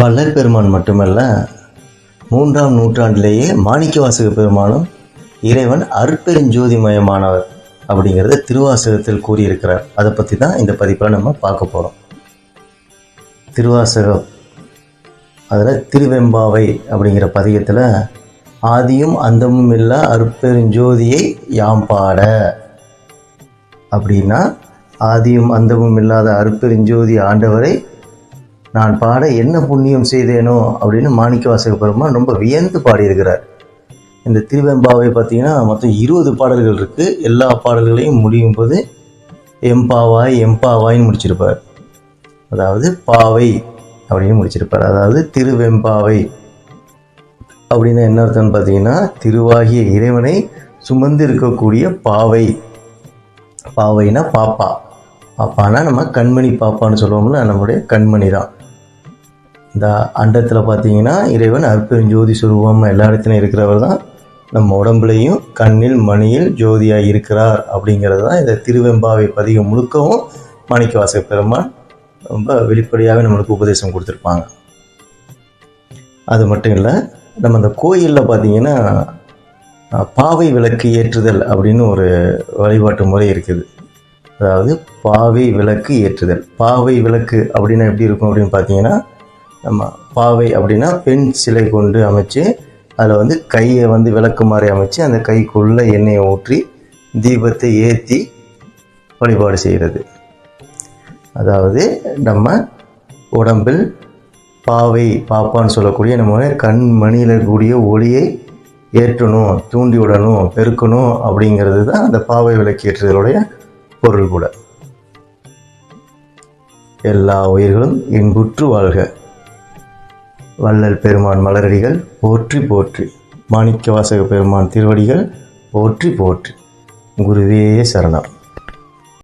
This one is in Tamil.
வள்ளல் பெருமான் மட்டுமல்ல மூன்றாம் நூற்றாண்டிலேயே மாணிக்கவாசக பெருமானும் இறைவன் அருட்பெருஞ்சோதிமயமானவர் அப்படிங்கிறத திருவாசகத்தில் கூறியிருக்கிறார். அதை பற்றி தான் இந்த பதிப்பில் நம்ம பார்க்க போகிறோம் திருவாசகம் அதில் திருவெம்பாவை அப்படிங்கிற பதிகத்தில் ஆதியும் அந்தமும் இல்லா அருட்பெருஞ்சோதியை யாம் பாட. அப்படின்னா ஆதியும் அந்தமும் இல்லாத அருட்பெருஞ்சோதி ஆண்டவரை நான் பாட என்ன புண்ணியம் செய்தேனோ அப்படின்னு மாணிக்கவாசக பெருமான் ரொம்ப வியந்து பாடியிருக்கிறார். இந்த திருவெம்பாவை பார்த்தீங்கன்னா மொத்தம் இருபது பாடல்கள் இருக்குது எல்லா பாடல்களையும் முடியும் போது எம்பாவாய் எம்பாவாய்ன்னு முடிச்சிருப்பார். அதாவது பாவை அப்படின்னு முடிச்சிருப்பார். அதாவது திருவெம்பாவை அப்படின்னு என்ன அர்த்தம்னு பார்த்தீங்கன்னா திருவாகிய இறைவனை சுமந்து இருக்கக்கூடிய பாவை. பாவைனா பாப்பா. பாப்பானா நம்ம கண்மணி பாப்பான்னு சொல்லுவோம்ல நம்முடைய கண்மணி தான் இந்த அண்டத்தில் பார்த்தீங்கன்னா இறைவன் அற்பெருஞ்சோதி சுரூபம் எல்லா இடத்துலையும் இருக்கிறவர் தான். நம்ம உடம்புலையும் கண்ணில் மணியில் ஜோதியாக இருக்கிறார் அப்படிங்கிறது தான் இந்த திருவெம்பாவை பதிகம் முழுக்கவும் மாணிக்கவாசக பெருமான் ரொம்ப வெளிப்படையாகவே நம்மளுக்கு உபதேசம் கொடுத்துருப்பாங்க. அது மட்டும் இல்லை நம்ம அந்த கோயிலில் பார்த்தீங்கன்னா பாவை விளக்கு ஏற்றுதல் அப்படின்னு ஒரு வழிபாட்டு முறை இருக்குது. அதாவது பாவை விளக்கு ஏற்றுதல். பாவை விளக்கு அப்படின்னா எப்படி இருக்கும் அப்படின்னு பார்த்தீங்கன்னா நம்ம பாவை அப்படின்னா பெண் சிலை கொண்டு அமைச்சு அதில் வந்து கையை வந்து விளக்கு மாதிரி அமைச்சு அந்த கைக்குள்ளே எண்ணெயை ஊற்றி தீபத்தை ஏற்றி வழிபாடு செய்கிறது அதாவது நம்ம உடம்பில் பாவை பாப்பான்னு சொல்லக்கூடிய நம்ம கண் மணியில் இருக்கக்கூடிய ஒளியை ஏற்றணும் தூண்டி விடணும் பெருக்கணும் அப்படிங்கிறது தான் அந்த பாவை விளக்கேற்றுதலுடைய பொருள் கூட. எல்லா உயிர்களும் இன்புற்று வாழ்க. வள்ளல் பெருமான் மலரடிகள் போற்றி போற்றி. மாணிக்க வாசக பெருமான் திருவடிகள் போற்றி போற்றி. குருவே சரணம்.